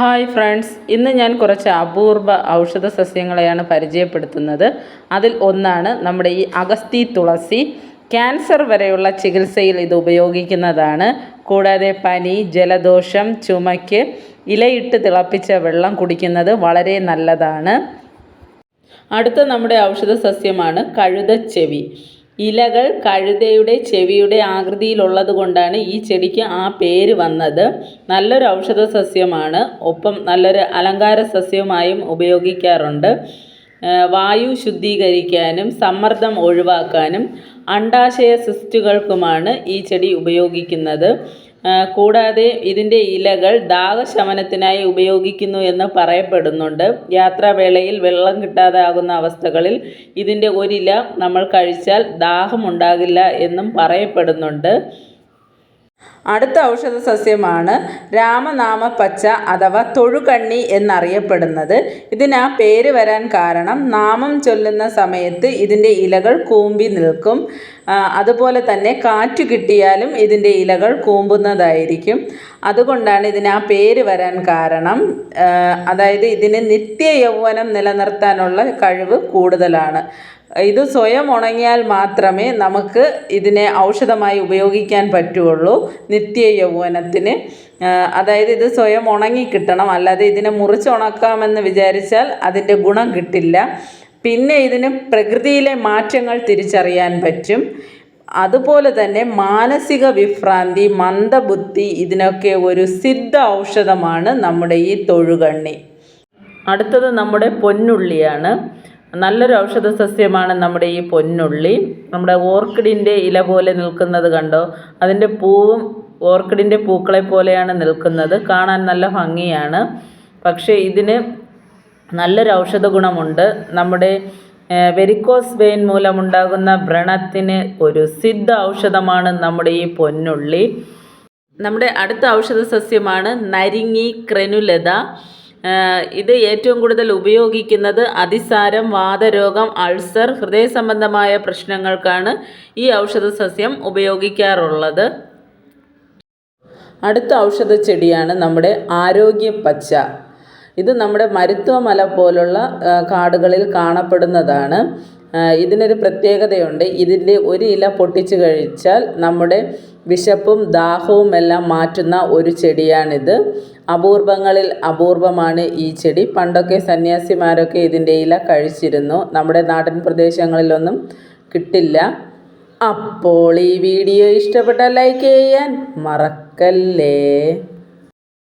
Hi friends ഇന്ന് ഞാൻ കുറച്ച് അപൂർവ ഔഷധ സസ്യങ്ങളെയാണ് പരിചയപ്പെടുത്തുന്നത്. അതിൽ ഒന്നാണ് നമ്മുടെ ഈ അഗസ്തി തുളസി. ക്യാൻസർ വരെയുള്ള ചികിത്സയിൽ ഇത് ഉപയോഗിക്കുന്നതാണ്. കൂടാതെ പനി ജലദോഷം ചുമയ്ക്ക് ഇലയിട്ട് തിളപ്പിച്ച വെള്ളം കുടിക്കുന്നത് വളരെ നല്ലതാണ്. അടുത്ത നമ്മുടെ ഔഷധ സസ്യമാണ് കഴുതച്ചെവി ഇലകൾ കഴുതയുടെ ചെവിയുടെ ആകൃതിയിലുള്ളത് കൊണ്ടാണ് ഈ ചെടിക്ക് ആ പേര് വന്നത്. നല്ലൊരു ഔഷധ സസ്യമാണ്. ഒപ്പം നല്ലൊരു അലങ്കാര സസ്യമായും ഉപയോഗിക്കാറുണ്ട്. വായു ശുദ്ധീകരിക്കാനും സമ്മർദ്ദം ഒഴിവാക്കാനും അണ്ടാശയ സിസ്റ്റുകൾക്കുമാണ് ഈ ചെടി ഉപയോഗിക്കുന്നത്. കൂടാതെ ഇതിന്റെ ഇലകൾ ദാഹശമനത്തിനായി ഉപയോഗിക്കുന്നു എന്ന് പറയപ്പെടുന്നുണ്ട്. യാത്രാവേളയിൽ വെള്ളം കിട്ടാതാകുന്ന അവസ്ഥകളിൽ ഇതിന്റെ ഒരില നമ്മൾ കഴിച്ചാൽ ദാഹമുണ്ടാകില്ല എന്നും പറയപ്പെടുന്നുണ്ട്. അടുത്ത ഔഷധ സസ്യമാണ് രാമനാമ പച്ച അഥവാ തൊഴുകണ്ണി എന്നറിയപ്പെടുന്നത്. ഇതിന് പേര് വരാൻ കാരണം നാമം ചൊല്ലുന്ന സമയത്ത് ഇതിന്റെ ഇലകൾ കൂമ്പി നിൽക്കും. അതുപോലെ തന്നെ കാറ്റ് കിട്ടിയാലും ഇതിന്റെ ഇലകൾ കൂമ്പുന്നതായിരിക്കും. അതുകൊണ്ടാണ് ഇതിന് പേര് വരാൻ കാരണം. അതായത് ഇതിന് നിത്യ യൗവനം നിലനിർത്താനുള്ള കഴിവ് കൂടുതലാണ്. ഇത് സ്വയം ഉണങ്ങിയാൽ മാത്രമേ നമുക്ക് ഇതിനെ ഔഷധമായി ഉപയോഗിക്കാൻ പറ്റുള്ളൂ നിത്യ യൗവനത്തിന്. അതായത് ഇത് സ്വയം ഉണങ്ങി കിട്ടണം. അല്ലാതെ ഇതിനെ മുറിച്ചുണക്കാമെന്ന് വിചാരിച്ചാൽ അതിന്റെ ഗുണം കിട്ടില്ല. പിന്നെ ഇതിന് പ്രകൃതിയിലെ മാറ്റങ്ങൾ തിരിച്ചറിയാൻ പറ്റും. അതുപോലെ തന്നെ മാനസിക വിഭ്രാന്തി മന്ദബുദ്ധി ഇതിനൊക്കെ ഒരു സിദ്ധ ഔഷധമാണ് നമ്മുടെ ഈ തൊഴുകണ്ണി. അടുത്തത് നമ്മുടെ പൊന്നുള്ളിയാണ്. നല്ലൊരു ഔഷധ സസ്യമാണ് നമ്മുടെ ഈ പൊന്നുള്ളി. നമ്മുടെ ഓർക്കിഡിന്റെ ഇല പോലെ നിൽക്കുന്നത് കണ്ടോ? അതിന്റെ പൂവും ഓർക്കിഡിന്റെ പൂക്കളെ പോലെയാണ് നിൽക്കുന്നത്. കാണാൻ നല്ല ഭംഗിയാണ്. പക്ഷേ ഇതിന് നല്ലൊരു ഔഷധ ഗുണമുണ്ട്. നമ്മുടെ വെരിക്കോസ് വെയിൻ മൂലമുണ്ടാകുന്ന വ്രണത്തിന് ഒരു സിദ്ധ ഔഷധമാണ് നമ്മുടെ ഈ പൊന്നുള്ളി. നമ്മുടെ അടുത്ത ഔഷധ സസ്യമാണ് നരിങ്ങി ക്രെനുലത. ഇത് ഏറ്റവും കൂടുതൽ ഉപയോഗിക്കുന്നത് അതിസാരം വാതരോഗം അൾസർ ഹൃദയ സംബന്ധമായ പ്രശ്നങ്ങൾക്കാണ് ഈ ഔഷധ സസ്യം ഉപയോഗിക്കാറുള്ളത്. അടുത്ത ഔഷധ ചെടിയാണ് നമ്മുടെ ആരോഗ്യ പച്ച. ഇത് നമ്മുടെ മരുത്വമല പോലുള്ള കാടുകളിൽ കാണപ്പെടുന്നതാണ്. ഇതിനൊരു പ്രത്യേകതയുണ്ട്. ഇതിന്റെ ഒരു ഇല പൊട്ടിച്ച് കഴിച്ചാൽ നമ്മുടെ വിശപ്പും ദാഹവും എല്ലാം മാറ്റുന്ന ഒരു ചെടിയാണിത്. അപൂർവങ്ങളിൽ അപൂർവമാണ് ഈ ചെടി. പണ്ടൊക്കെ സന്യാസിമാരൊക്കെ ഇതിന്റെ ഇല കഴിച്ചിരുന്നു. നമ്മുടെ നാടൻ പ്രദേശങ്ങളിലൊന്നും കിട്ടില്ല. അപ്പോൾ ഈ വീഡിയോ ഇഷ്ടപ്പെട്ട ലൈക്ക് ചെയ്യാൻ മറക്കല്ലേ?